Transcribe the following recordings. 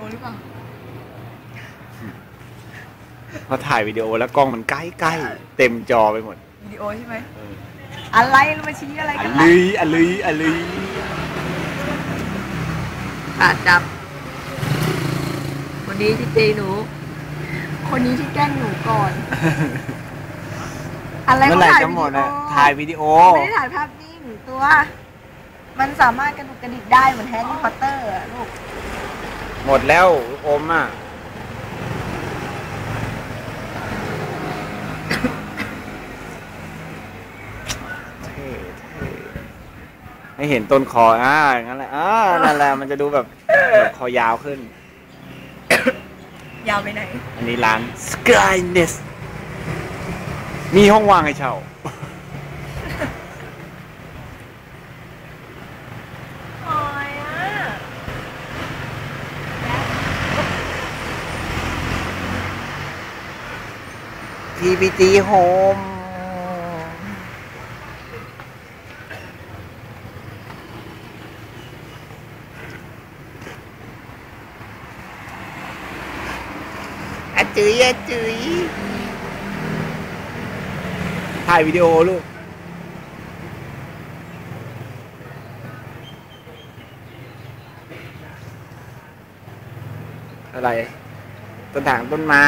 โอหรือเปล่าพอถ่ายวิดีโอแล้วกล้องมันใกล้ๆเต็มจอไปหมดวิดีโอใช่ไหมเอออะไรเรามาชี้อะไรอักันนลืล่ะยอันลืยอันลืยขาดจับ คนนี้ที่ตีหนู คนนี้ที่แกล้งหนูก่อน อะไรเมื่อเขาไหร่ถ่ายจะวิหมดดีอะโอถ่ายวิดีโอไม่ได้ถ่ายภาพนิ่งตัว มันสามารถกระดุกกระดิกได้เหมือนแฮร์รี่พอตเตอร์อะลูกห มดแล้วอมอะเท่เท่ให้เห็นต้นคออ่าอย่างนั้นแหละอ่านั่นแหละมันจะดูแบบแบบคอยาวขึ้น ยาวไปไหน อันนี้ร้าน Skyness มีห้องว่างให้เช่า TPG Home อาจุยอาจุยถ่ายวิดีโอลูก อะไร ต้นถางต้นไม้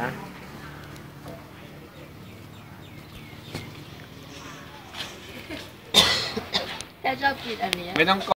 นะแค่ชอบกินอันนี้ ไม่ต้อง